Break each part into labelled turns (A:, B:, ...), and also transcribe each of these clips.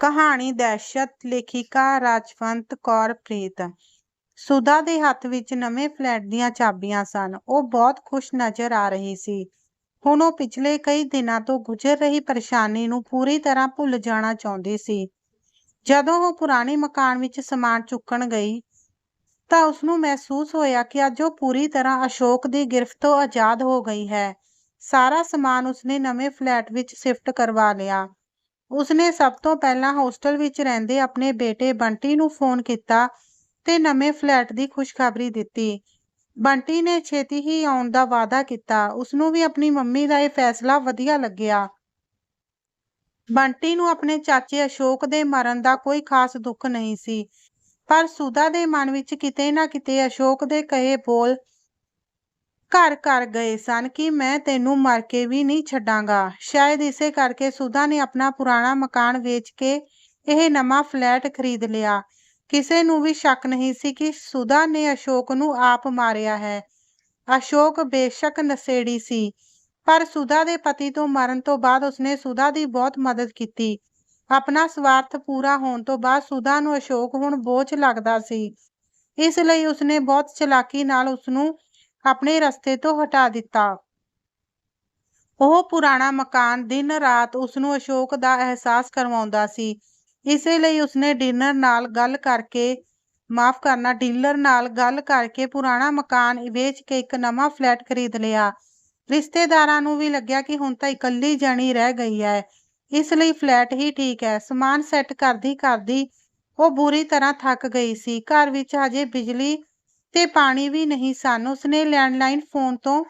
A: ਕਹਾਣੀ ਦਹਿਸ਼ਤ ਲੇਖਿਕਾ ਰਾਜਵੰਤ ਕੌਰ ਪ੍ਰੀਤ। ਸੁਧਾ ਦੇ ਹੱਥ ਵਿੱਚ ਨਵੇਂ ਫਲੈਟ ਦੀਆਂ ਚਾਬੀਆਂ ਸਨ। ਉਹ ਬਹੁਤ ਖੁਸ਼ ਨਜ਼ਰ ਆ ਰਹੀ ਸੀ। ਹੁਣ ਉਹ ਪਿਛਲੇ ਕਈ ਦਿਨਾਂ ਤੋਂ ਗੁਜ਼ਰ ਰਹੀ ਪਰੇਸ਼ਾਨੀ ਨੂੰ ਪੂਰੀ ਤਰ੍ਹਾਂ ਭੁੱਲ ਜਾਣਾ ਚਾਹੁੰਦੀ ਸੀ। ਜਦੋਂ ਉਹ ਪੁਰਾਣੇ ਮਕਾਨ ਵਿੱਚ ਸਮਾਨ ਚੁੱਕਣ ਗਈ, ਤਾਂ ਉਸਨੂੰ ਮਹਿਸੂਸ ਹੋਇਆ ਕਿ ਅੱਜ ਉਹ ਪੂਰੀ ਤਰ੍ਹਾਂ ਅਸ਼ੋਕ ਦੀ ਗਿਰਫਤ ਤੋਂ ਆਜ਼ਾਦ ਹੋ ਗਈ ਹੈ। ਸਾਰਾ ਸਮਾਨ ਉਸਨੇ ਨਵੇਂ ਫਲੈਟ ਵਿੱਚ ਸ਼ਿਫਟ ਕਰਵਾ ਲਿਆ। ਉਸਨੇ ਸਭ ਤੋਂ ਪਹਿਲਾਂ ਹੋਸਟਲ ਵਿੱਚ ਰਹਿੰਦੇ ਆਪਣੇ ਬੇਟੇ ਬੰਟੀ ਨੂੰ ਫੋਨ ਕੀਤਾ ਤੇ ਨਵੇਂ ਫਲੈਟ ਦੀ ਖੁਸ਼ਖਬਰੀ ਦਿੱਤੀ। ਬੰਟੀ ਨੇ ਛੇਤੀ ਹੀ ਆਉਣ ਦਾ ਵਾਅਦਾ ਕੀਤਾ। ਉਸਨੂੰ ਵੀ ਆਪਣੀ ਮੰਮੀ ਦਾ ਇਹ ਫੈਸਲਾ ਵਧੀਆ ਲੱਗਿਆ। ਬੰਟੀ ਨੂੰ ਆਪਣੇ ਚਾਚੇ ਅਸ਼ੋਕ ਦੇ ਮਰਨ ਦਾ ਕੋਈ ਖਾਸ ਦੁੱਖ ਨਹੀਂ ਸੀ। ਪਰ ਸੁਧਾ ਦੇ ਮਨ ਵਿੱਚ ਕਿਤੇ ਨਾ ਕਿਤੇ ਅਸ਼ੋਕ ਦੇ ਕਹੇ ਬੋਲ ਘਰ ਘਰ ਗਏ ਸਨ ਕਿ ਮੈਂ ਤੈਨੂੰ ਮਰ ਕੇ ਵੀ ਨਹੀਂ ਛੱਡਾਂਗਾ। ਸ਼ਾਇਦ ਇਸੇ ਕਰਕੇ ਸੁਧਾ ਨੇ ਆਪਣਾ ਪੁਰਾਣਾ ਮਕਾਨ ਵੇਚ ਕੇ ਇਹ ਨਵਾਂ ਫਲੈਟ ਖਰੀਦ ਲਿਆ। ਕਿਸੇ ਨੂੰ ਵੀ ਸ਼ੱਕ ਨਹੀਂ ਸੀ ਕਿ ਸੁਧਾ ਨੇ ਅਸ਼ੋਕ ਨੂੰ ਆਪ ਮਾਰਿਆ ਹੈ। ਅਸ਼ੋਕ ਬੇਸ਼ੱਕ ਨਸ਼ੇੜੀ ਸੀ, ਪਰ ਸੁਧਾ ਦੇ ਪਤੀ ਤੋਂ ਮਰਨ ਤੋਂ ਬਾਅਦ ਉਸਨੇ ਸੁਧਾ ਦੀ ਬਹੁਤ ਮਦਦ ਕੀਤੀ। ਆਪਣਾ ਸਵਾਰਥ ਪੂਰਾ ਹੋਣ ਤੋਂ ਬਾਅਦ ਸੁਧਾ ਨੂੰ ਅਸ਼ੋਕ ਹੁਣ ਬੋਝ ਲੱਗਦਾ ਸੀ। ਇਸ ਲਈ ਉਸਨੇ ਬਹੁਤ ਚਲਾਕੀ ਨਾਲ ਉਸਨੂੰ ਆਪਣੇ ਰਸਤੇ ਤੋਂ ਹਟਾ ਦਿੱਤਾ। ਉਹ ਪੁਰਾਣਾ ਮਕਾਨ ਦਿਨ ਰਾਤ ਉਸਨੂੰ ਅਸ਼ੋਕ ਦਾ ਅਹਿਸਾਸ ਕਰਵਾਉਂਦਾ ਸੀ। ਇਸੇ ਲਈ ਉਸਨੇ ਡਿਨਰ ਨਾਲ ਗੱਲ ਕਰਕੇ, ਮਾਫ ਕਰਨਾ, ਡੀਲਰ ਨਾਲ ਗੱਲ ਕਰਕੇ ਪੁਰਾਣਾ ਮਕਾਨ ਵੇਚ ਕੇ ਇੱਕ ਨਵਾਂ ਫਲੈਟ ਖਰੀਦ ਲਿਆ। ਰਿਸ਼ਤੇਦਾਰਾਂ ਨੂੰ ਵੀ ਲੱਗਿਆ ਕਿ ਹੁਣ ਤਾਂ ਇਕੱਲੀ ਜਣੀ ਰਹਿ ਗਈ ਹੈ। ਇਸ ਲਈ ਫਲੈਟ ਹੀ ਠੀਕ ਹੈ। ਸਮਾਨ ਸੈੱਟ ਕਰਦੀ ਕਰਦੀ ਉਹ ਬੁਰੀ ਤਰ੍ਹਾਂ ਥੱਕ ਗਈ ਸੀ। ਘਰ ਵਿੱਚ ਹਜੇ ਬਿਜਲੀ ਤੇ ਪਾਣੀ ਵੀ ਨਹੀਂ ਸਨ। ਉਸਨੇ ਲੈਂਡਲਾਈਨ ਫੋਨ ਤੋਂ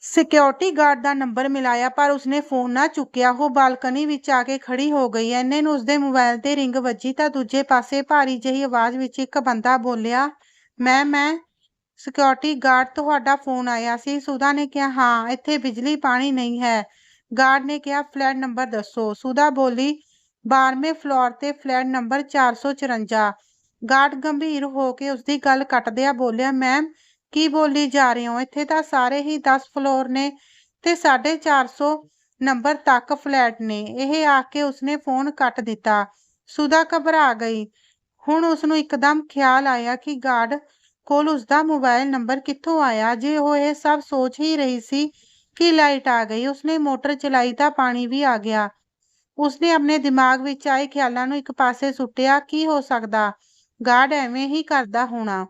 A: ਸਿਕਿਉਰਿਟੀ ਗਾਰਡ ਦਾ ਨੰਬਰ ਮਿਲਾਇਆ, ਪਰ ਉਸਨੇ ਫੋਨ ਨਾ ਚੁੱਕਿਆ। ਉਹ ਬਾਲਕਨੀ ਵਿੱਚ ਆ ਕੇ ਖੜੀ ਹੋ ਗਈ। ਐਨੇ ਨੂੰ ਉਸਦੇ ਮੋਬਾਈਲ ਤੇ ਰਿੰਗ ਵੱਜੀ ਤਾਂ ਦੂਜੇ ਪਾਸੇ ਭਾਰੀ ਜਿਹੀ ਆਵਾਜ਼ ਵਿੱਚ ਇੱਕ ਬੰਦਾ ਬੋਲਿਆ, ਮੈਂ ਮੈਂ, ਸਿਕਿਉਰਿਟੀ ਗਾਰਡ ਤੁਹਾਡਾ ਫੋਨ ਆਇਆ ਸੀ। ਸੁਧਾ ਨੇ ਕਿਹਾ, ਹਾਂ, ਇੱਥੇ ਬਿਜਲੀ ਪਾਣੀ ਨਹੀਂ ਹੈ। ਗਾਰਡ ਨੇ ਕਿਹਾ, ਫਲੈਟ ਨੰਬਰ ਦੱਸੋ। ਸੁਧਾ ਬੋਲੀ 12ਵੇਂ ਫਲੋਰ ਤੇ ਫਲੈਟ ਨੰਬਰ 454 ਗਾਰਡ ਗੰਭੀਰ ਹੋ ਕੇ ਉਸਦੀ ਗੱਲ ਕੱਟਦਿਆਂ ਬੋਲਿਆ, ਮੈਮ, ਕੀ ਬੋਲੀ ਜਾ ਰਹੇ ਹੋ? ਇੱਥੇ ਤਾਂ ਸਾਰੇ ਹੀ 10 ਫਲੋਰ ਨੇ ਤੇ 450 ਨੰਬਰ ਤੱਕ ਫਲੈਟ ਨੇ। ਇਹ ਆ ਕੇ ਉਸਨੇ ਫੋਨ ਕੱਟ ਦਿੱਤਾ। ਸੁਦਾ ਘਬਰਾ ਗਈ। ਹੁਣ ਉਸਨੂੰ ਇੱਕਦਮ ਖਿਆਲ ਆਇਆ ਕਿ ਗਾਰਡ ਕੋਲ ਉਸਦਾ ਮੋਬਾਈਲ ਨੰਬਰ ਕਿੱਥੋਂ ਆਇਆ। ਜੇ ਉਹ ਇਹ ਸਭ ਸੋਚ ਹੀ ਰਹੀ ਸੀ ਕਿ ਲਾਈਟ ਆ ਗਈ, ਉਸਨੇ ਮੋਟਰ ਚਲਾਈ ਤਾਂ ਪਾਣੀ ਵੀ ਆ ਗਿਆ। ਉਸਨੇ ਆਪਣੇ ਦਿਮਾਗ ਵਿੱਚ ਆਏ ਖਿਆਲਾਂ ਨੂੰ ਇੱਕ ਪਾਸੇ ਸੁੱਟਿਆ, ਕੀ ਹੋ ਸਕਦਾ? ਗਾਰਡ ਐਵੇਂ ਹੀ ਕਰਦਾ ਹੋਣਾ।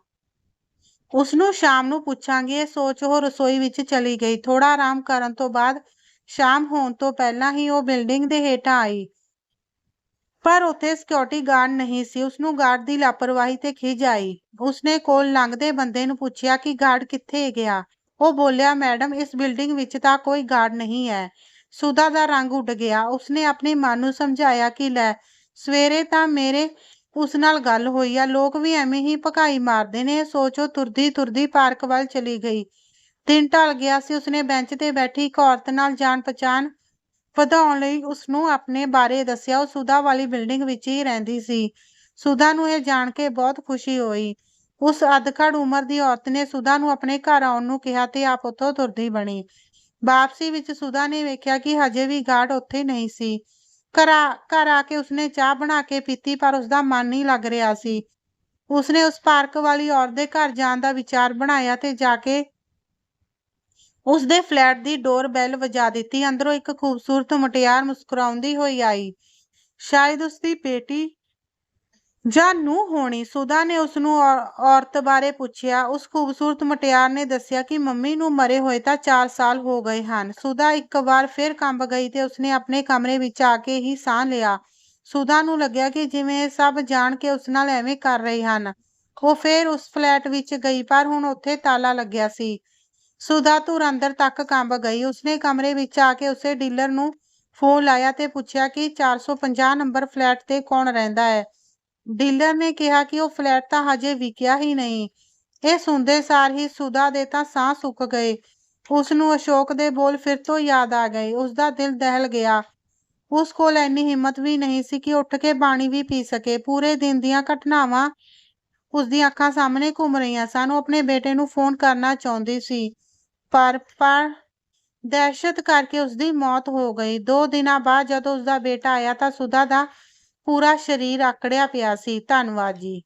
A: ਉਸਨੂੰ ਸ਼ਾਮ ਨੂੰ ਪੁੱਛਾਂਗੇ, ਸੋਚ ਉਹ ਰਸੋਈ ਵਿੱਚ ਚਲੀ ਗਈ। ਥੋੜਾ ਆਰਾਮ ਕਰਨ ਤੋਂ ਬਾਅਦ ਸ਼ਾਮ ਹੋਣ ਤੋਂ ਪਹਿਲਾਂ ਹੀ ਉਹ ਬਿਲਡਿੰਗ ਦੇ ਹੇਠਾਂ ਆਈ। ਪਰ ਉੱਥੇ ਸਿਕਿਉਰਿਟੀ ਗਾਰਡ ਨਹੀਂ ਸੀ। ਉਸਨੂੰ ਗਾਰਡ ਦੀ ਲਾਪਰਵਾਹੀ ਤੇ ਖਿਜ ਆਈ। ਉਸਨੇ ਕੋਲ ਲੰਘਦੇ ਬੰਦੇ ਨੂੰ ਪੁੱਛਿਆ ਕਿ ਗਾਰਡ ਕਿੱਥੇ ਗਿਆ। ਉਹ ਬੋਲਿਆ, ਮੈਡਮ, ਇਸ ਬਿਲਡਿੰਗ ਵਿੱਚ ਤਾਂ ਕੋਈ ਗਾਰਡ ਨਹੀਂ ਹੈ। ਸੁਦਾ ਦਾ ਰੰਗ ਉੱਡ ਗਿਆ। ਉਸਨੇ ਆਪਣੇ ਮਨ ਨੂੰ ਸਮਝਾਇਆ ਕਿ ਲੈ, ਸਵੇਰੇ ਤਾਂ ਮੇਰੇ ਉਸ ਨਾਲ ਗੱਲ ਹੋਈ ਆ, ਲੋਕ ਵੀ ਐਵੇਂ ਹੀ ਭਕਾਈ ਮਾਰਦੇ ਨੇ ਸੋਚੋ ਤੁਰਦੀ ਤੁਰਦੀ ਪਾਰਕ ਵੱਲ ਚਲੀ ਗਈ। ਦਿਨ ਢਲ ਗਿਆ ਸੀ, ਉਸਨੇ ਬੈਂਚ ਤੇ ਬੈਠੀ ਇੱਕ ਔਰਤ ਨਾਲ ਜਾਣ ਪਛਾਣ ਵਧਾਉਣ ਲਈ ਉਸਨੂੰ ਆਪਣੇ ਬਾਰੇ ਦੱਸਿਆ। ਉਹ ਸੁਦਾ ਵਾਲੀ ਬਿਲਡਿੰਗ ਵਿੱਚ ਹੀ ਰਹਿੰਦੀ ਸੀ। ਸੁਦਾ ਨੂੰ ਇਹ ਜਾਣ ਕੇ ਬਹੁਤ ਖੁਸ਼ੀ ਹੋਈ। ਉਸ ਅਧਖੜ ਉਮਰ ਦੀ ਔਰਤ ਨੇ ਸੁਦਾ ਨੂੰ ਆਪਣੇ ਘਰ ਆਉਣ ਨੂੰ ਕਿਹਾ ਤੇ ਆਪ ਉੱਥੋਂ ਤੁਰਦੀ ਬਣੀ। ਵਾਪਸੀ ਵਿੱਚ ਸੁਦਾ ਨੇ ਵੇਖਿਆ ਕਿ ਹਜੇ ਵੀ ਗਾਰਡ ਉੱਥੇ ਨਹੀਂ ਸੀ। ਘਰ ਘਰ ਆ ਕੇ ਉਸਨੇ ਚਾਹ ਬਣਾ ਕੇ ਪੀਤੀ, ਪਰ ਉਸਦਾ ਮਨ ਨਹੀਂ ਲੱਗ ਰਿਹਾ ਸੀ। ਉਸਨੇ ਉਸ ਪਾਰਕ ਵਾਲੀ ਔਰਤ ਦੇ ਘਰ ਜਾਣ ਦਾ ਵਿਚਾਰ ਬਣਾਇਆ ਤੇ ਜਾ ਕੇ ਉਸਦੇ ਫਲੈਟ ਦੀ ਡੋਰ ਬੈਲ ਵਜਾ ਦਿੱਤੀ। ਅੰਦਰੋਂ ਇੱਕ ਖੂਬਸੂਰਤ ਮੁਟਿਆਰ ਮੁਸਕਰਾਉਂਦੀ ਹੋਈ ਆਈ। ਸ਼ਾਇਦ ਉਸਦੀ ਬੇਟੀ ਜਾਂ ਨੂੰ ਹੋਣੀ। ਸੁਦਾ ਨੇ ਉਸ ਨੂੰ ਔਰਤ ਬਾਰੇ ਪੁੱਛਿਆ। ਉਸ ਖੂਬਸੂਰਤ ਮਟਿਆਰ ਨੇ ਦੱਸਿਆ ਕਿ ਮੰਮੀ ਨੂੰ ਮਰੇ ਹੋਏ ਤਾਂ 4 ਸਾਲ ਹੋ ਗਏ ਹਨ। ਸੁਦਾ ਇੱਕ ਵਾਰ ਫਿਰ ਕੰਬ ਗਈ ਤੇ ਉਸਨੇ ਆਪਣੇ ਕਮਰੇ ਵਿੱਚ ਆ ਕੇ ਹੀ ਸਾਹ ਲਿਆ। ਸੁਦਾ ਨੂੰ ਲੱਗਿਆ ਕਿ ਜਿਵੇਂ ਸਭ ਜਾਣ ਕੇ ਉਸ ਨਾਲ ਐਵੇਂ ਕਰ ਰਹੇ ਹਨ। ਉਹ ਫਿਰ ਉਸ ਫਲੈਟ ਵਿੱਚ ਗਈ, ਪਰ ਹੁਣ ਉੱਥੇ ਤਾਲਾ ਲੱਗਿਆ ਸੀ। ਸੁਦਾ ਤੁਰ ਅੰਦਰ ਤੱਕ ਕੰਬ ਗਈ। ਉਸਨੇ ਕਮਰੇ ਵਿੱਚ ਆ ਕੇ ਉਸੇ ਡੀਲਰ ਨੂੰ ਫੋਨ ਲਾਇਆ ਤੇ ਪੁੱਛਿਆ ਕਿ 450 ਨੰਬਰ ਫਲੈਟ ਤੇ ਕੌਣ ਰਹਿੰਦਾ ਹੈ? ਡੀਲਰ ਨੇ ਕਿਹਾ ਕਿ ਉਹ ਫਲੈਟ ਤਾਂ ਹਜੇ ਵਿਕਿਆ ਹੀ ਨਹੀਂ। ਇਹ ਸੁਣਦੇ ਸਾਰ ਹੀ ਸੁਦਾ ਦੇ ਤਾਂ ਸਾਹ ਸੁੱਕ ਗਏ। ਉਸ ਨੂੰ ਅਸ਼ੋਕ ਦੇ ਬੋਲ ਫਿਰ ਤੋਂ ਯਾਦ ਆ ਗਏ। ਉਸ ਦਾ ਦਿਲ ਦਹਿਲ ਗਿਆ। ਉਸ ਕੋਲ ਇੰਨੀ ਹਿੰਮਤ ਵੀ ਨਹੀਂ ਸੀ ਕਿ ਉੱਠ ਕੇ ਪਾਣੀ ਵੀ ਪੀ ਸਕੇ। ਪੂਰੇ ਦਿਨ ਦੀਆਂ ਘਟਨਾਵਾਂ ਉਸ ਦੀਆਂ ਅੱਖਾਂ ਸਾਹਮਣੇ ਘੁੰਮ ਰਹੀਆਂ ਸਨ। ਉਹ ਆਪਣੇ ਬੇਟੇ ਨੂੰ ਫੋਨ ਕਰਨਾ ਚਾਹੁੰਦੀ ਸੀ, ਪਰ ਪਰ ਦਹਿਸ਼ਤ ਕਰਕੇ ਉਸਦੀ ਮੌਤ ਹੋ ਗਈ। ਦੋ ਦਿਨਾਂ ਬਾਅਦ ਜਦੋਂ ਉਸਦਾ ਬੇਟਾ ਆਇਆ ਤਾਂ ਸੁਦਾ ਦਾ ਪੂਰਾ ਸਰੀਰ ਆਕੜਿਆ ਪਿਆ ਸੀ। ਧੰਨਵਾਦ ਜੀ।